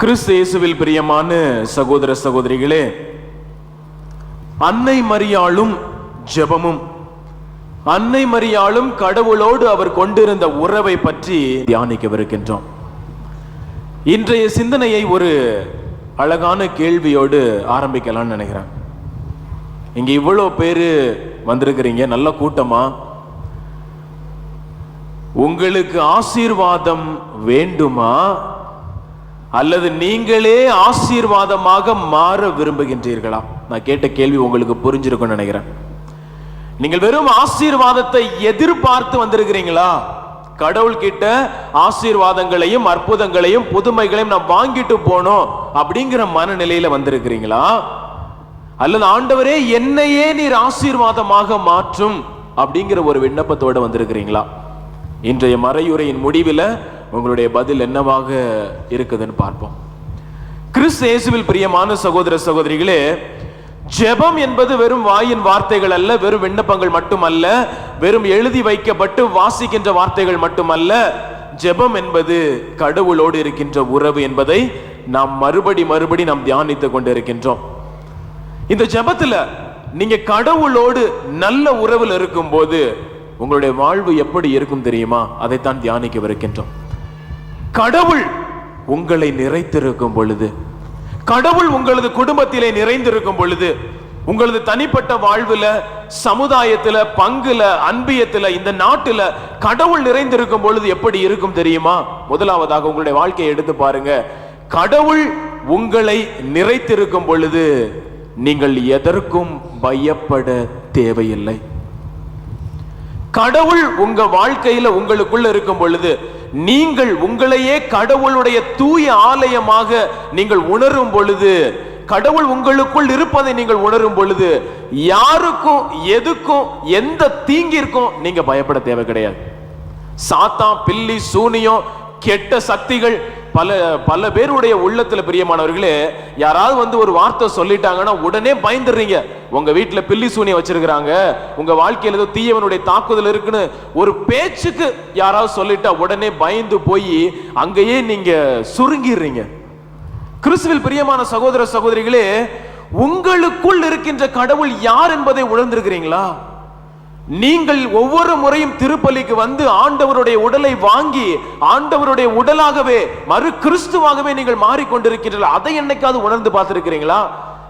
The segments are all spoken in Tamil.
கிறிஸ்து இயேசுவில் பிரியமான சகோதர சகோதரிகளே அன்னை மரியாளும் ஜெபமும் அன்னை மரியாளும் கடவுளோடு அவர் கொண்டிருந்த உறவை பற்றி தியானிக்கவிருக்கின்றோம். இன்றைய சிந்தனையை ஒரு அழகான கேள்வியோடு ஆரம்பிக்கலாம்னு நினைக்கிறேன். இங்க இவ்வளோ பேரு வந்திருக்கிறீங்க நல்ல கூட்டமா? உங்களுக்கு ஆசீர்வாதம் வேண்டுமா? அல்லது நீங்களே ஆசீர்வாதமாக மாற விரும்புகின்றீர்களா? நான் கேட்ட கேள்வி உங்களுக்கு புரிஞ்சிருக்கும்னு நினைக்கிறேன். நீங்கள் வெறும் ஆசீர்வாதத்தை எதிர்பார்த்து வந்திருக்கிறீங்களா? கடவுள் கிட்ட ஆசீர்வாதங்களையும் அற்புதங்களையும் புதுமைகளையும் நான் வாங்கிட்டு போனோம் அப்படிங்கிற மனநிலையில வந்திருக்கிறீங்களா? அல்லது ஆண்டவரே என்னையே நீர் ஆசீர்வாதமாக மாற்றும் அப்படிங்கிற ஒரு விண்ணப்பத்தோடு வந்திருக்கிறீங்களா? இன்றைய மறையுரையின் முடிவில் உங்களுடைய பதில் என்னவாக இருக்குதுன்னு பார்ப்போம். கிறிஸ்து இயேசுவில் பிரியமான சகோதர சகோதரிகளே ஜெபம் என்பது வெறும் வாயின் வார்த்தைகள் அல்ல வெறும் விண்ணப்பங்கள் மட்டுமல்ல வெறும் எழுதி வைக்கப்பட்டு வாசிக்கின்ற வார்த்தைகள் மட்டுமல்ல ஜெபம் என்பது கடவுளோடு இருக்கின்ற உறவு என்பதை நாம் மறுபடி மறுபடி நாம் தியானித்து கொண்டிருக்கின்றோம். இந்த ஜெபத்துல நீங்க கடவுளோடு நல்ல உறவில் இருக்கும்போது உங்களுடைய வாழ்வு எப்படி இருக்கும் தெரியுமா? அதைத்தான் தியானிக்கவிருக்கின்றோம். கடவுள் உங்களை நிறைத்திருக்கும் பொழுது கடவுள் உங்களது குடும்பத்திலே நிறைந்திருக்கும் பொழுது உங்களது தனிப்பட்ட வாழ்வில் சமுதாயத்துல பங்குல அன்பியத்துல இந்த நாட்டுல கடவுள் நிறைந்திருக்கும் பொழுது எப்படி இருக்கும் தெரியுமா? முதலாவதாக உங்களுடைய வாழ்க்கையை எடுத்து பாருங்க. கடவுள் உங்களை நிறைத்திருக்கும் பொழுது நீங்கள் எதற்கும் பயப்பட தேவையில்லை. கடவுள் உங்க வாழ்க்கையில உங்களுக்குள்ள இருக்கும் பொழுது நீங்கள் உங்களையே கடவுளுடைய தூய ஆலயமாக நீங்கள் உணரும் பொழுது கடவுள் உங்களுக்குள் இருப்பதை நீங்கள் உணரும் பொழுது யாருக்கும் எதுக்கும் எந்த தீங்கிற்கும் நீங்க பயப்பட தேவை கிடையாது. சாத்தா பில்லி சூனியம் கெட்ட சக்திகள் பல பல பேருடைய உள்ளத்தில் பிரியமானவர்களே யாராவது வந்து ஒரு வார்த்தை சொல்லிட்டாங்கன்னா உடனே பயந்துடுறீங்க. உங்கள் வீட்டில் பில்லி சூனியம் வச்சிருக்கிறாங்க. உங்கள் வாழ்க்கையில் ஏதோ தீயவனுடைய தாக்குதல் இருக்குன்னு ஒரு பேச்சுக்கு யாராவது சொல்லிட்டா உடனே பயந்து போய் அங்கேயே நீங்கள் சுருங்கிடுறீங்க. கிறிஸ்துவில் பிரியமான சகோதர சகோதரிகளே உங்களுக்குள் இருக்கின்ற கடவுள் யார் என்பதை உணர்ந்திருக்கிறீங்களா? நீங்கள் ஒவ்வொரு முறையும் திருப்பலிக்கு வந்து ஆண்டவருடைய உடலை வாங்கி ஆண்டவருடைய உடலாகவே மறு கிறிஸ்துவாகவே நீங்கள் மாறிக்கொண்டிருக்கிறீர்கள். அதை என்னைக்காவது உணர்ந்து பார்த்திருக்கிறீங்களா?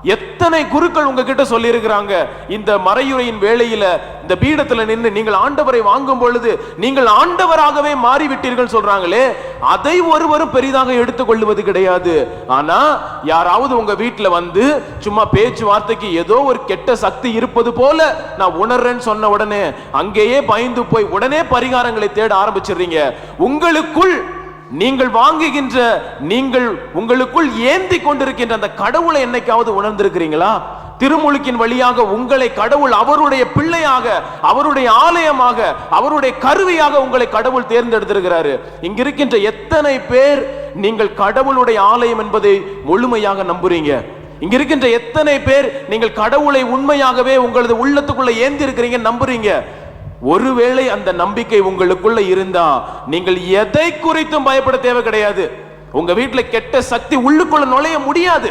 எத்தனை குருக்கள் உங்ககிட்ட சொல்லியிருக்கிறாங்க? இந்த மறையுறையின் வேளையில இந்த பீடத்துல நின்று நீங்கள் ஆண்டவரை வாங்கும் பொழுது நீங்கள் ஆண்டவராகவே மாறிவிட்டீர்கள் சொல்றாங்களே அதை ஒருவரும் பெரிதாக எடுத்துக்கொள்வது கிடையாது. ஆனா யாராவது உங்க வீட்டில் வந்து சும்மா பேச்சுவார்த்தைக்கு ஏதோ ஒரு கெட்ட சக்தி இருப்பது போல நான் உணர்றேன்னு சொன்ன உடனே அங்கேயே பயந்து போய் உடனே பரிகாரங்களை தேட ஆரம்பிச்சிடுறீங்க. உங்களுக்குள் நீங்கள் வாங்குகின்ற நீங்கள் உங்களுக்குள் ஏந்தி கொண்டிருக்கின்ற அந்த கடவுளை என்னைக்காவது உணர்ந்திருக்கிறீங்களா? திருமுழுக்கின் வழியாக உங்களை கடவுள் அவருடைய பிள்ளையாக அவருடைய ஆலயமாக அவருடைய கருவியாக உங்களை கடவுள் தேர்ந்தெடுத்திருக்கிறாரு. இங்க இருக்கின்ற எத்தனை பேர் நீங்கள் கடவுளுடைய ஆலயம் என்பதை முழுமையாக நம்புறீங்க? இங்க இருக்கின்ற எத்தனை பேர் நீங்கள் கடவுளை உண்மையாகவே உங்களது உள்ளத்துக்குள்ள ஏந்தி இருக்கிறீங்க நம்புறீங்க? ஒருவேளை அந்த நம்பிக்கை உங்களுக்குள்ள இருந்தா நீங்கள் எதை குறித்தும் பயப்பட தேவை கிடையாது. உங்க வீட்டுல கெட்ட சக்தி உள்ளுக்குள்ள நுழைய முடியாது.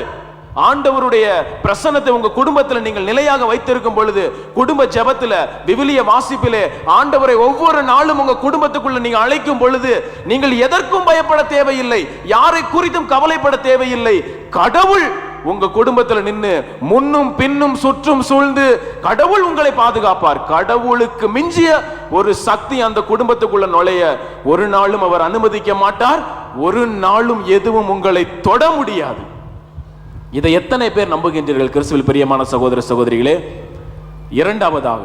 ஆண்டவருடைய பிரசன்னத்தை உங்க குடும்பத்தில் நீங்கள் நிலையாக வைத்திருக்கும் பொழுது குடும்ப ஜெபத்துல விவிலிய வாசிப்பிலே ஆண்டவரை ஒவ்வொரு நாளும் உங்க குடும்பத்துக்குள்ள நீங்க அழைக்கும் பொழுது நீங்கள் எதற்கும் பயப்பட தேவையில்லை. யாரை குறித்தும் கவலைப்பட தேவையில்லை. கடவுள் உங்க குடும்பத்துல நின்று முன்னும் பின்னும் சுற்றும் சூழ்ந்து கடவுள் உங்களை பாதுகாப்பார். கடவுளுக்கு மிஞ்சிய ஒரு சக்தி அந்த குடும்பத்துக்குள்ள நுழைய ஒரு நாளும் அவர் அனுமதிக்க மாட்டார். ஒரு நாளும் எதுவும் உங்களை தொட முடியாது. இதை எத்தனை பேர் நம்புகின்றீர்கள் கிறிஸ்துவில் பிரியமான சகோதர சகோதரிகளே? இரண்டாவதாக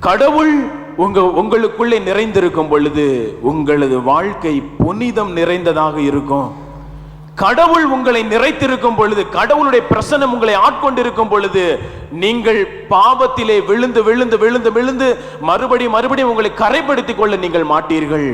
கடவுள் உங்க உங்களுக்குள்ளே நிறைந்திருக்கும் பொழுது உங்களது வாழ்க்கை புனிதம் நிறைந்ததாக இருக்கும். கடவுள் உங்களை நிறைத்திருக்கும் பொழுது கடவுளுடைய பிரசனம் உங்களை ஆட்கொண்டிருக்கும் பொழுது நீங்கள் பாவத்திலே விழுந்து விழுந்து விழுந்து விழுந்து மறுபடி மறுபடியும் உங்களை கரைப்படுத்திக் கொள்ள நீங்கள் மாட்டீர்கள்.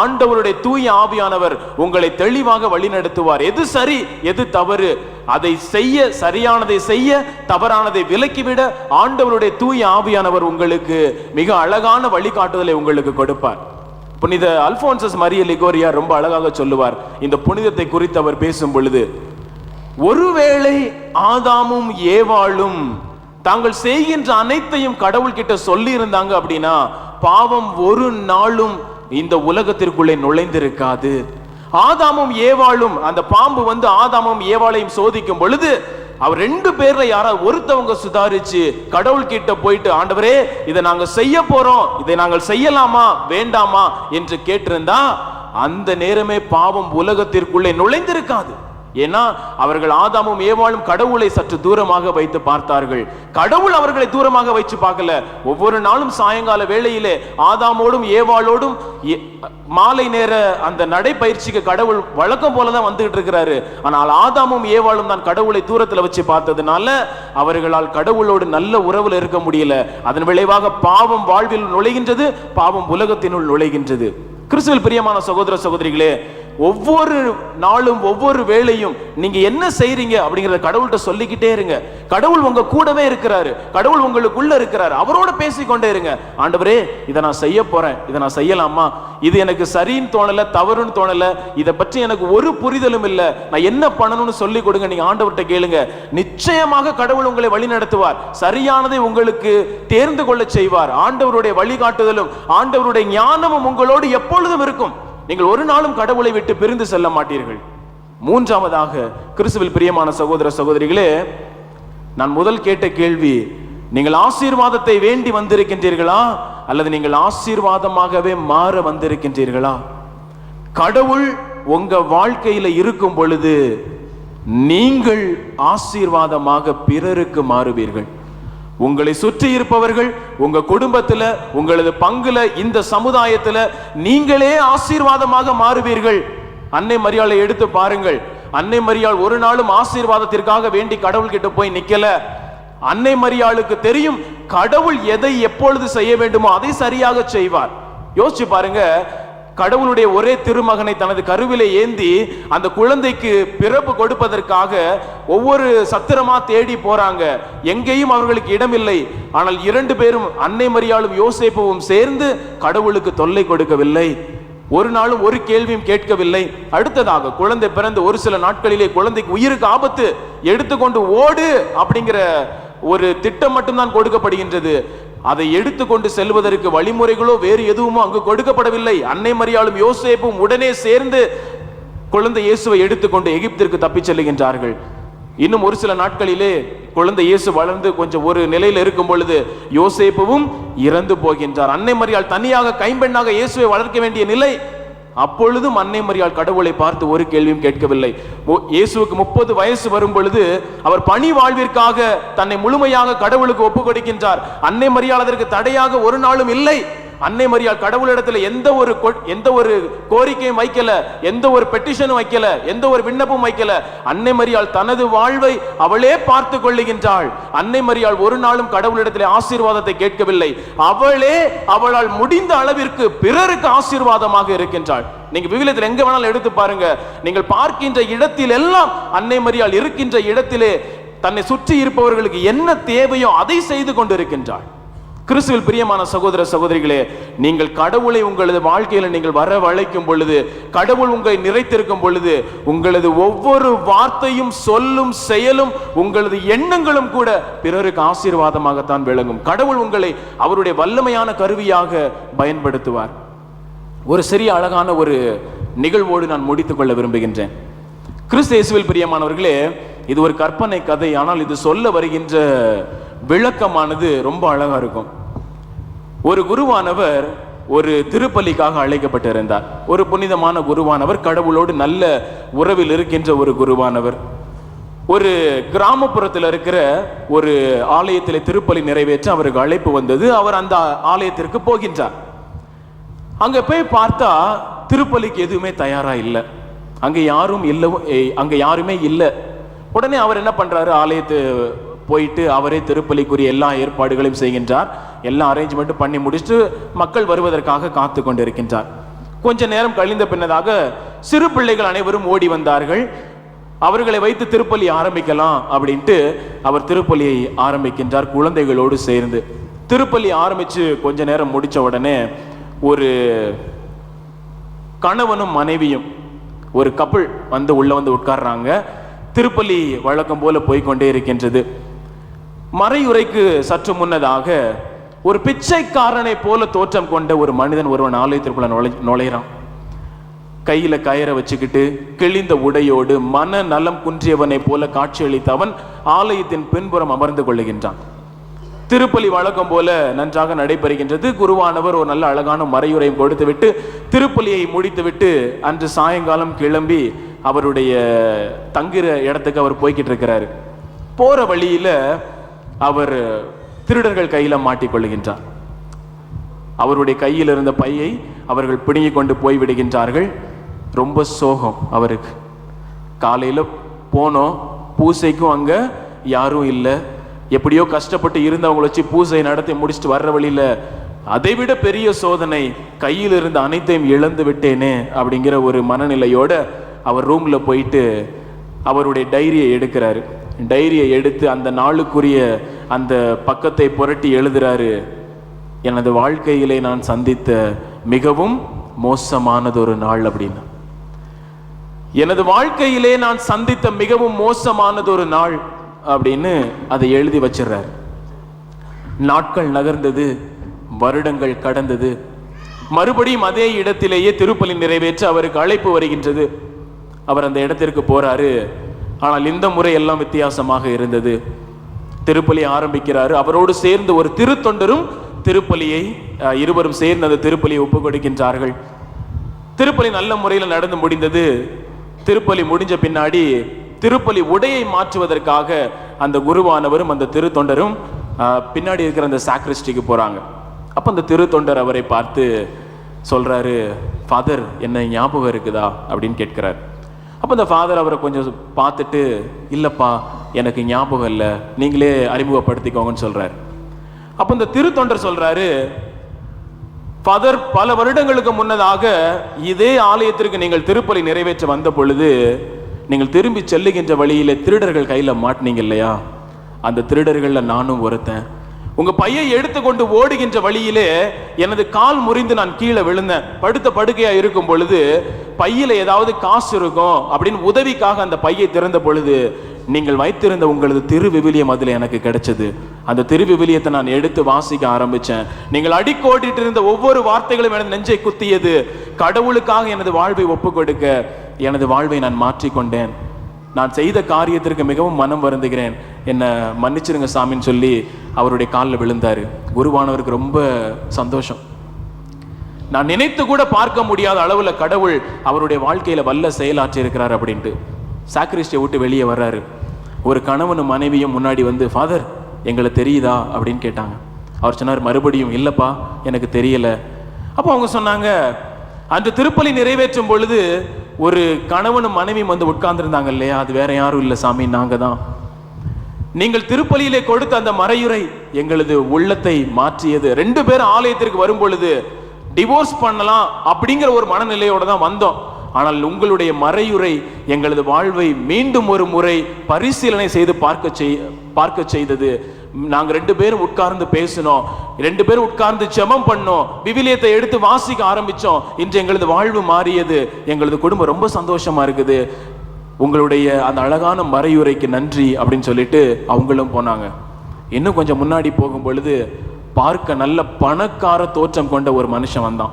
ஆண்டவருடைய தூய ஆவியானவர் உங்களை தெளிவாக வழிநடத்துவார். எது சரி எது தவறு அதை செய்ய சரியானதை செய்ய தவறானதை விலக்கிவிட ஆண்டவருடைய தூய ஆவியானவர் உங்களுக்கு மிக அழகான வழிகாட்டுதலை உங்களுக்கு கொடுப்பார். புனித அல்போன்சஸ் மரிய லிகோரியா ரொம்ப அழகாக சொல்லுவார். இந்த புனிதத்தை குறித்து அவர் பேசும் பொழுது ஒருவேளை ஆதாமும் ஏவாளும் தாங்கள் செய்கின்ற அனைத்தையும் கடவுள் கிட்ட சொல்லி இருந்தாங்க அப்படின்னா பாவம் ஒரு நாளும் இந்த உலகத்திற்குள்ளே நுழைந்திருக்காது. ஆதாமும் ஏவாளும் அந்த பாம்பு வந்து ஆதாமும் ஏவாளையும் சோதிக்கும் பொழுது அவர் ரெண்டு பேர்ல யாராவது ஒருத்தவங்க சுதாரிச்சு கடவுள் கிட்ட போயிட்டு ஆண்டவரே இதை நாங்க செய்ய போறோம். இதை நாங்கள் செய்யலாமா? வேண்டாமா? என்று கேட்டிருந்தா அந்த நேரமே பாவம் உலகத்திற்குள்ளே நுழைந்திருக்காது. ஏன்னா அவர்கள் ஆதாமும் ஏவாளும் கடவுளை சற்று தூரமாக வைத்து பார்த்தார்கள். கடவுள் அவர்களை தூரமாக வைத்து பார்க்கல. ஒவ்வொரு நாளும் சாயங்கால வேளையிலே ஆதாமோடும் ஏவாளோடும் மாலை நேர அந்த நடைப்பயிற்சிக்கு கடவுள் வழக்கம் போல தான் வந்துகிட்டு இருக்கிறாரு. ஆனால் ஆதாமும் ஏவாளும் தான் கடவுளை தூரத்துல வச்சு பார்த்ததுனால அவர்களால் கடவுளோடு நல்ல உறவுல இருக்க முடியல. அதன் விளைவாக பாவம் வாழ்வில் நுழைகின்றது பாவம் உலகத்தினுள் நுழைகின்றது. கிறிஸ்துவில் பிரியமான சகோதர சகோதரிகளே ஒவ்வொரு நாளும் ஒவ்வொரு வேலையும் நீங்க என்ன செய்றீங்க அப்படிங்கறத கடவுள்கிட்ட சொல்லிக்கிட்டே இருங்க. கடவுள் உங்க கூடவே இருக்கிறாரு. கடவுள் உங்களுக்குள்ள இருக்கிறாரு. அவரோட பேசிக்கொண்டே இருங்க. ஆண்டவரே இதை நான் செய்ய போறேன். இதை நான் செய்யலாமா? இது எனக்கு சரின்னு தோணல தவறுன்னு தோணல. இதை பற்றி எனக்கு ஒரு புரிதலும் இல்ல. நான் என்ன பண்ணணும்னு சொல்லி கொடுங்க. நீங்க ஆண்டவர்கிட்ட கேளுங்க. நிச்சயமாக கடவுள் உங்களை வழி நடத்துவார். சரியானதை உங்களுக்கு தேர்ந்து கொள்ள செய்வார். ஆண்டவருடைய வழிகாட்டுதலும் ஆண்டவருடைய ஞானமும் உங்களோடு எப்பொழுதும் இருக்கும். நீங்கள் ஒரு நாளும் கடவுளை விட்டு பிரிந்து செல்ல மாட்டீர்கள். மூன்றாவதாக கிறிஸ்துவில் பிரியமான சகோதர சகோதரிகளே நான் முதல் கேட்ட கேள்வி நீங்கள் ஆசீர்வாதத்தை வேண்டி வந்திருக்கின்றீர்களா? அல்லது நீங்கள் ஆசீர்வாதமாகவே மாற வந்திருக்கின்றீர்களா? கடவுள் உங்க வாழ்க்கையில இருக்கும் பொழுது நீங்கள் ஆசீர்வாதமாக பிறருக்கு மாறுவீர்கள். உங்களை சுற்றி இருப்பவர்கள் உங்க குடும்பத்துல உங்களது பங்குல இந்த சமுதாயத்துல நீங்களே ஆசீர்வாதமாக மாறுவீர்கள். அன்னை மரியாளை எடுத்து பாருங்கள். அன்னை மரியாள் ஒரு நாளும் ஆசீர்வாதத்திற்காக வேண்டி கடவுள் கிட்ட போய் நிக்கல. அன்னை மரியாளுக்கு தெரியும் கடவுள் எதை எப்பொழுது செய்ய வேண்டுமோ அதை சரியாக செய்வார். யோசிச்சு பாருங்க கடவுளுடைய ஒரே திருமகனை தனது கருவிலே ஏந்தி அந்த குழந்தைக்கு பிறப்பு கொடுப்பதற்காக ஒவ்வொரு சத்திரமா தேடி போறாங்க. எங்கேயும் அவர்களுக்கு இடமில்லை. ஆனால் இரண்டு பேரும் அன்னை மரியாளும் யோசிப்பவும் சேர்ந்து கடவுளுக்கு தொல்லை கொடுக்கவில்லை. ஒரு நாளும் ஒரு கேள்வியும் கேட்கவில்லை. அடுத்ததாக குழந்தை பிறந்து ஒரு சில நாட்களிலே குழந்தைக்கு உயிருக்கு ஆபத்து எடுத்துக்கொண்டு ஓடு அப்படிங்கிற ஒரு திட்டம் மட்டும்தான் கொடுக்கப்படுகின்றது. அதை எடுத்துக்கொண்டு செல்வதற்கு வழிமுறைகளோ வேறு எதுவுமோ அங்கு கொடுக்கப்படவில்லை. அன்னை மரியாளும் யோசேப்பும் உடனே சேர்ந்து குழந்தை இயேசுவை எடுத்துக்கொண்டு எகிப்திற்கு தப்பிச் செல்லுகின்றார்கள். இன்னும் ஒரு சில நாட்களிலே குழந்தை இயேசு வளர்ந்து கொஞ்சம் ஒரு நிலையில் இருக்கும் பொழுது யோசேப்புவும் இறந்து போகின்றார். அன்னை மரியாள் தனியாக கைம்பெண்ணாக இயேசுவை வளர்க்க வேண்டிய நிலை அப்பொழுதும் அன்னை மரியாள் கடவுளை பார்த்து ஒரு கேள்வியும் கேட்கவில்லை. இயேசுக்கு இயேசுவுக்கு முப்பது வயசு வரும் பொழுது அவர் பணி வாழ்விற்காக தன்னை முழுமையாக கடவுளுக்கு ஒப்பு கொடுக்கின்றார் அன்னை மரியாள் அதற்கு தடையாக ஒரு நாளும் இல்லை. அன்னை மரியாள் கடவுளிடத்துல எந்த ஒரு எந்த ஒரு கோரிக்கையும் வைக்கல எந்த ஒரு பெட்டிஷனும் வைக்கல எந்த ஒரு விண்ணப்பமும் வைக்கல. அன்னை மரியாள் தனது வாழ்வை அவளே பார்த்து கொள்ளுகின்றாள். அன்னை மரியாள் ஒரு நாளும் கடவுளிடத்திலே ஆசீர்வாதத்தை கேட்கவில்லை. அவளே அவளால் முடிந்த அளவிற்கு பிறருக்கு ஆசீர்வாதமாக இருக்கின்றாள். நீங்க விவிலியத்தில் எங்க வேணாலும் எடுத்து பாருங்க. நீங்கள் பார்க்கின்ற இடத்தில் எல்லாம் அன்னை மரியாள் இருக்கின்ற இடத்திலே தன்னை சுற்றி இருப்பவர்களுக்கு என்ன தேவையோ அதை செய்து கொண்டிருக்கின்றாள். கிறிஸ்துவில் பிரியமான சகோதர சகோதரிகளே நீங்கள் கடவுளை உங்களது வாழ்க்கையில் நீங்கள் வரவழைக்கும் பொழுது கடவுள் உங்களை நிறைத்திருக்கும் பொழுது உங்களது ஒவ்வொரு வார்த்தையும் சொல்லும் செயலும் உங்களது எண்ணங்களும் கூட பிறருக்கு ஆசீர்வாதமாகத்தான் விளங்கும். கடவுள் உங்களை அவருடைய வல்லமையான கருவியாக பயன்படுத்துவார். ஒரு சிறிய அழகான ஒரு நிகழ்வோடு நான் முடித்துக் கொள்ள விரும்புகின்றேன். கிறிஸ்து இயேசுவில் பிரியமானவர்களே இது ஒரு கற்பனை கதை ஆனால் இது சொல்ல வருகின்ற விளக்கமானது ரொம்ப அழகாக இருக்கும். ஒரு குருவானவர் ஒரு திருப்பலிக்காக அழைக்கப்பட்டிருந்தார். ஒரு புனிதமான குருவானவர் கடவுளோடு நல்ல உறவில் இருக்கின்ற ஒரு குருவானவர். ஒரு கிராமப்புறத்தில் இருக்கிற ஒரு ஆலயத்தில் திருப்பலி நிறைவேற்ற அவருக்கு அழைப்பு வந்தது. அவர் அந்த ஆலயத்திற்கு போகின்றார். அங்க போய் பார்த்தா திருப்பலிக்கு எதுவுமே தயாரா இல்லை. அங்க யாரும் இல்லை அங்க யாருமே இல்லை. உடனே அவர் என்ன பண்றாரு? ஆலயத்து போயிட்டு அவரே திருப்பலிக்குரிய எல்லா ஏற்பாடுகளையும் செய்கின்றார். எல்லா அரேஞ்ச்மெண்ட்டும் பண்ணி முடிச்சுட்டு மக்கள் வருவதற்காக காத்து கொண்டிருக்கின்றார். கொஞ்ச நேரம் கழிந்த பின்னதாக சிறு பிள்ளைகள் அனைவரும் ஓடி வந்தார்கள். அவர்களை வைத்து திருப்பலி ஆரம்பிக்கலாம் அப்படின்ட்டு அவர் திருப்பலியை ஆரம்பிக்கின்றார் குழந்தைகளோடு சேர்ந்து. திருப்பலி ஆரம்பிச்சு கொஞ்ச நேரம் முடிச்ச உடனே ஒரு கணவனும் மனைவியும் ஒரு கப்பிள் வந்து உள்ள வந்து உட்கார்றாங்க. திருப்பலி வழக்கம் போல போய்கொண்டே இருக்கின்றது. மறையுறைக்கு சற்று முன்னதாக ஒரு பிச்சைக்காரனை போல தோற்றம் கொண்ட ஒரு மனிதன் ஒருவன் ஆலயத்திற்குள்ள நுழை நுழையிறான். கையில கயிறை வச்சுக்கிட்டு கிழிந்த உடையோடு மன நலம் குன்றியவனை போல காட்சியளித்த அவன் ஆலயத்தின் பின்புறம் அமர்ந்து கொள்ளுகின்றான். திருப்பலி வழக்கம் போல நன்றாக நடைபெறுகின்றது. குருவானவர் ஒரு நல்ல அழகான மறையுரையும் கொடுத்துவிட்டு திருப்பலியை முடித்துவிட்டு அன்று சாயங்காலம் கிளம்பி அவருடைய தங்குற இடத்துக்கு அவர் போய்கிட்டு இருக்கிறாரு போற வழியில அவர் திருடர்கள் கையில் மாட்டிக்கொள்ளுகின்றார் அவருடைய கையில் இருந்த பையை அவர்கள் பிடுங்கி கொண்டு போய் விடுகின்றார்கள். ரொம்ப சோகம் அவருக்கு. காலையில் போனோம் பூசைக்கும் அங்கே யாரும் இல்லை. எப்படியோ கஷ்டப்பட்டு இருந்தவங்களை வச்சு பூசை நடத்தி முடிச்சுட்டு வர்ற வழியில அதை விட பெரிய சோதனை கையில் இருந்த அனைத்தையும் இழந்து விட்டேனே அப்படிங்கிற ஒரு மனநிலையோட அவர் ரூமில் போயிட்டு அவருடைய டைரியை எடுக்கிறாரு. டைரியை எடுத்து அந்த நாளுக்குரிய அந்த பக்கத்தை புரட்டி எழுதுறாரு. எனது வாழ்க்கையிலே நான் சந்தித்த மிகவும் மோசமானது ஒரு நாள் அப்படின்னு. எனது வாழ்க்கையிலே நான் சந்தித்த மிகவும் மோசமானது ஒரு நாள் அப்படின்னு அதை எழுதி வச்சிடுறார். நாட்கள் நகர்ந்தது வருடங்கள் கடந்தது. மறுபடியும் அதே இடத்திலேயே திருப்பலி நிறைவேற்ற அவருக்கு அழைப்பு வருகின்றது. அவர் அந்த இடத்திற்கு போறாரு. ஆனால் இந்த முறை எல்லாம் வித்தியாசமாக இருந்தது. திருப்பலி ஆரம்பிக்கிறாரு. அவரோடு சேர்ந்து ஒரு திருத்தொண்டரும் திருப்பலியை இருவரும் சேர்ந்து அந்த திருப்பலியை ஒப்புக் கொடுக்கின்றார்கள். திருப்பலி நல்ல முறையில் நடந்து முடிந்தது. திருப்பலி முடிஞ்ச பின்னாடி திருப்பலி உடையை மாற்றுவதற்காக அந்த குருவானவரும் அந்த திருத்தொண்டரும் பின்னாடி இருக்கிற அந்த சாக்ரிஸ்டிக்கு போகிறாங்க அப்போ அந்த திருத்தொண்டர் அவரை பார்த்து சொல்கிறாரு ஃபாதர் என்ன ஞாபகம் இருக்குதா? அப்படின்னு கேட்கிறார். அப்போ இந்த ஃபாதர் அவரை கொஞ்சம் பார்த்துட்டு இல்லைப்பா எனக்கு ஞாபகம் இல்லை. நீங்களே அறிமுகப்படுத்திக்கோங்கன்னு சொல்கிறார் அப்போ இந்த திருத்தொண்டர் சொல்கிறாரு ஃபாதர் பல வருடங்களுக்கு முன்னதாக இதே ஆலயத்திற்கு நீங்கள் திருப்பலி நிறைவேற்ற வந்த பொழுது நீங்கள் திரும்பி செல்லுகின்ற வழியிலே திருடர்கள் கையில் மாட்டினீங்க இல்லையா? அந்த திருடர்களில் நானும் ஒருத்தன். உங்க பையை எடுத்துக்கொண்டு ஓடுகின்ற வழியிலே எனது கால் முறிந்து நான் கீழே விழுந்தேன். படுத்த படுக்கையா இருக்கும் பொழுது பையில ஏதாவது காசு இருக்கும் அப்படின்னு உதவிக்காக அந்த பையை திறந்த பொழுது நீங்கள் வைத்திருந்த உங்களது திருவிவிலியம் அதில் எனக்கு கிடைச்சது. அந்த திருவிவிலியத்தை நான் எடுத்து வாசிக்க ஆரம்பித்தேன் நீங்கள் அடிக்கோட்டிட்டு இருந்த ஒவ்வொரு வார்த்தைகளும் எனது நெஞ்சை குத்தியது. கடவுளுக்காக எனது வாழ்வை ஒப்புக்கொடுக்க எனது வாழ்வை நான் மாற்றிக்கொண்டேன். நான் செய்த காரியத்திற்கு மிகவும் மனம் வருந்துகிறேன். என்னை மன்னிச்சிருங்க சாமின்னு சொல்லி அவருடைய காலில் விழுந்தாரு. குருவானவருக்கு ரொம்ப சந்தோஷம். நான் நினைத்து கூட பார்க்க முடியாத அளவுல கடவுள் அவருடைய வாழ்க்கையில வல்ல செயலாற்றி இருக்கிறார் அப்படின்ட்டு சாக்ரிஸ்டியை விட்டு வெளியே வர்றாரு. ஒரு கணவனும் மனைவியும் முன்னாடி வந்து ஃபாதர் எங்களை தெரியுதா? அப்படின்னு கேட்டாங்க. அவர் சொன்னார் மறுபடியும் இல்லைப்பா எனக்கு தெரியலை. அப்போ அவங்க சொன்னாங்க அன்று திருப்பலி நிறைவேற்றும் பொழுது ஒரு கணவனும் மனைவியும் வந்து உட்கார்ந்துருந்தாங்க இல்லையா? அது வேற யாரும் இல்லை சாமி நாங்க தான். நீங்கள் திருப்பலியிலே கொடுத்த அந்த மறையுறை எங்களது உள்ளத்தை மாற்றியது. ரெண்டு பேரும் ஆலயத்திற்கு வரும் பொழுது டிவோர்ஸ் பண்ணலாம் அப்படிங்கிற ஒரு மனநிலையோட தான் வந்தோம். ஆனால் உங்களுடைய மறையுறை எங்களது வாழ்வை மீண்டும் ஒரு முறை பரிசீலனை செய்து பார்க்க செய் பார்க்க செய்தது. நாங்கள் ரெண்டு பேரும் உட்கார்ந்து பேசினோம். ரெண்டு பேரும் உட்கார்ந்து ஜெபம் பண்ணோம். விவிலியத்தை எடுத்து வாசிக்க ஆரம்பித்தோம் இன்று எங்களது வாழ்வு மாறியது. எங்களது குடும்பம் ரொம்ப சந்தோஷமா இருக்குது. உங்களுடைய அந்த அழகான மறையுரைக்கு நன்றி அப்படின்னு சொல்லிட்டு அவங்களும் போனாங்க. இன்னும் கொஞ்சம் முன்னாடி போகும் பொழுது பார்க்க நல்ல பணக்கார தோற்றம் கொண்ட ஒரு மனுஷன் வந்தான்.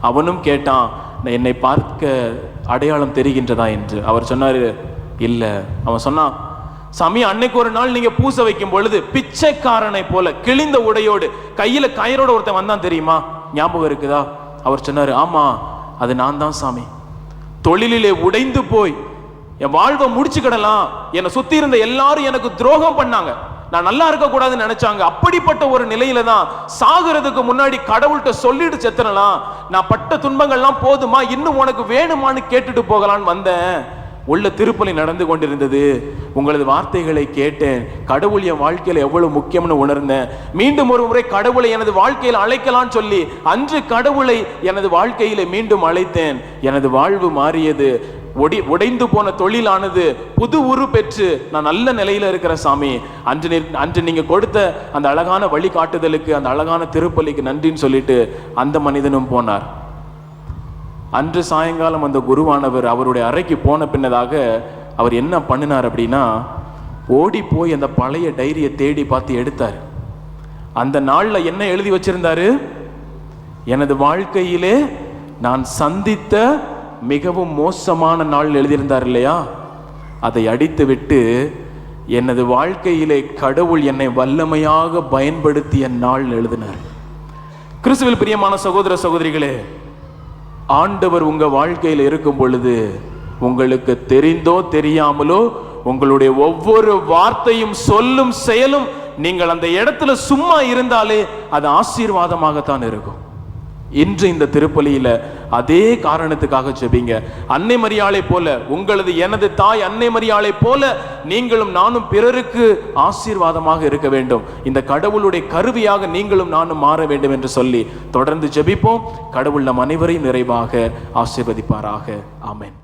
அவனும் கேட்டான் "நான் என்னை பார்க்க அடையாளம் தெரிகின்றதா? என்று. அவர் சொன்னார் இல்லை. அவன் சொன்னான் சாமி அன்னைக்கு ஒரு நாள் நீங்க பூசை வைக்கும் பொழுது பிச்சைக்காரனை போல கிழிந்த உடையோடு கையில கயிறோட ஒருத்தன் வந்தான் தெரியுமா? ஞாபகம் இருக்குதா? அவர் சொன்னார் ஆமா அது நான் தான் சாமி. தொழிலிலே உடைந்து போய் என் வாழ்வை முடிச்சுக்கிடலாம். என்னை சுத்தி இருந்த எல்லாரும் எனக்கு துரோகம் பண்ணாங்க. நான் நல்லா இருக்க கூடாதுன்னு நினைச்சாங்க. அப்படிப்பட்ட ஒரு நிலையில தான் சாகுறதுக்கு முன்னாடி கடவுள்கிட்ட சொல்லிட்டு செத்துறலாம். நான் பட்ட துன்பங்கள்லாம் போதுமா? இன்னும் உனக்கு வேணுமான்னு கேட்டுட்டு போகலான்னு வந்தேன். உள்ள திருப்பலி நடந்து கொண்டிருந்தது. உங்களது வார்த்தைகளை கேட்டேன். கடவுள் என் வாழ்க்கையில் எவ்வளவு முக்கியம்னு உணர்ந்தேன். மீண்டும் ஒரு முறை கடவுளை எனது வாழ்க்கையில் அழைக்கலாம்னு சொல்லி அன்று கடவுளை எனது வாழ்க்கையில மீண்டும் அழைத்தேன். எனது வாழ்வு மாறியது. ஒடி உடைந்து போன தொழிலானது புது உரு பெற்று நான் நல்ல நிலையில இருக்கிற சாமி. அன்று அன்று நீங்கள் கொடுத்த அந்த அழகான வழிகாட்டுதலுக்கு அந்த அழகான திருப்பலிக்கு நன்றின்னு சொல்லிட்டு அந்த மனிதனும் போனார். அன்று சாயங்காலம் அந்த குருவானவர் அவருடைய அறைக்கு போன பின்னதாக அவர் என்ன பண்ணினார் அப்படின்னா ஓடி போய் அந்த பழைய டைரியை தேடி பார்த்து எடுத்தார். அந்த நாளில் என்ன எழுதி வச்சிருந்தாரு? எனது வாழ்க்கையிலே நான் சந்தித்த மிகவும் மோசமான நாள் எழுதியிருந்தார் இல்லையா? அதை அடித்துவிட்டு எனது வாழ்க்கையிலே கடவுள் என்னை வல்லமையாக பயன்படுத்திய நாள் எழுதினார். கிறிஸ்துவில் பிரியமான சகோதர சகோதரிகளே ஆண்டவர் உங்க வாழ்க்கையில் இருக்கும் பொழுது உங்களுக்கு தெரிந்தோ தெரியாமலோ உங்களுடைய ஒவ்வொரு வார்த்தையும் சொல்லும் செயலும் நீங்கள் அந்த இடத்துல சும்மா இருந்தாலே அது ஆசீர்வாதமாகத்தான் இருக்கும். இன்று இந்த திருப்பலியில அதே காரணத்துக்காக ஜெபிங்க. அன்னை மரியாளை போல உங்களது எனது தாய் அன்னை மரியாளை போல நீங்களும் நானும் பிறருக்கு ஆசீர்வாதமாக இருக்க வேண்டும். இந்த கடவுளுடைய கருவியாக நீங்களும் நானும் மாற வேண்டும் என்று சொல்லி தொடர்ந்து ஜெபிப்போம். கடவுள் நம் அனைவரையும் நிறைவாக ஆசீர்வதிப்பாராக. ஆமேன்.